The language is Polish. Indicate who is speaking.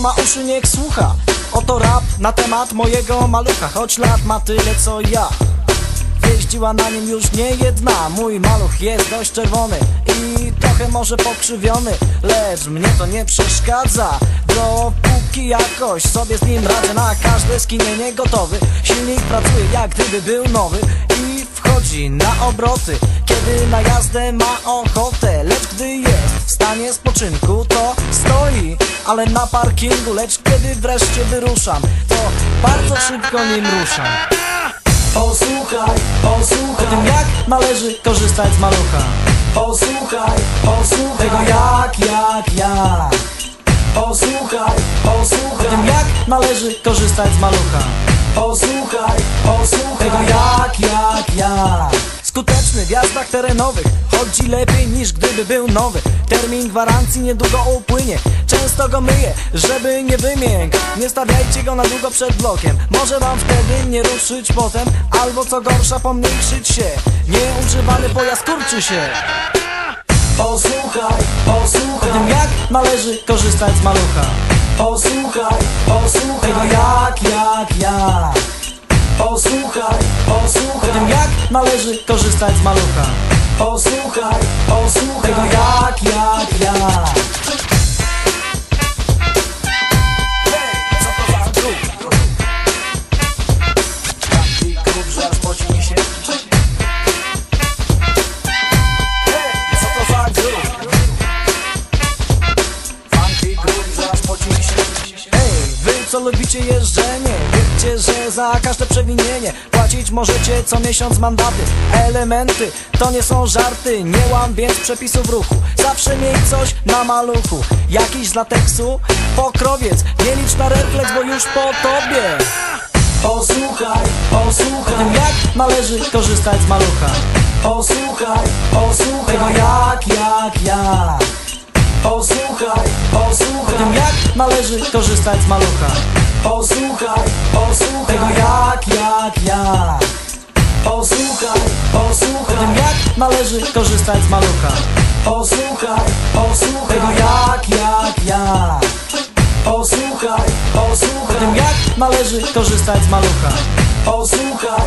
Speaker 1: ma uszy niech słucha. Oto rap na temat mojego malucha. Choć lat ma tyle co ja. Jeździła na nim już nie jedna. Mój maluch jest dość czerwony I trochę może pokrzywiony. Lecz mnie to nie przeszkadza. Dopóki jakoś sobie z nim radzę Na każde skinienie gotowy. Silnik pracuje jak gdyby był nowy. I wchodzi na obroty Kiedy na jazdę ma ochotę. Lecz gdy jest w stanie spoczynku To stoi, ale na parkingu Lecz kiedy wreszcie wyruszam To bardzo szybko nim ruszam. Posłuchaj, posłuchaj. Tym jak należy korzystać z malucha. Posłuchaj, posłuchaj. Tego jak, jak, jak. Posłuchaj, posłuchaj. Tym jak należy korzystać z malucha. Posłuchaj, posłuchaj. Tego jak, jak, jak Skuteczny w jazdach terenowych. Chodzi lepiej niż gdyby był nowy. Termin gwarancji niedługo upłynie. Często go myję, żeby nie wymiękł. Nie stawiajcie go na długo przed blokiem. Może wam wtedy nie ruszyć potem Albo co gorsza pomniejszyć się. Nieużywany pojazd kurczy się. Posłuchaj, posłuchaj. O tym jak należy korzystać z malucha. Posłuchaj, posłuchaj. Tego jak, jak, jak. Posłuchaj, należy korzystać z malucha. Posłuchaj, posłuchaj. Tego jak, jak, co lubicie jeżdżenie. Wiedzcie, że za każde przewinienie Płacić możecie co miesiąc mandaty. Elementy to nie są żarty Nie łam więc przepisów ruchu. Zawsze miej coś na maluchu. Jakiś z lateksu? Pokrowiec Nie licz na refleks, bo już po tobie. Posłuchaj, posłuchaj. Tym jak należy korzystać z malucha. Posłuchaj, posłuchaj. Tego jak, jak, jak należy korzystać z malucha. Posłuchaj, posłuchaj. Tego jak, jak, jak. Posłuchaj, posłuchaj. O tym jak należy korzystać z malucha. Posłuchaj, posłuchaj. Tego jak, jak, jak. Posłuchaj, posłuchaj. O tym jak należy korzystać z malucha. Posłuchaj,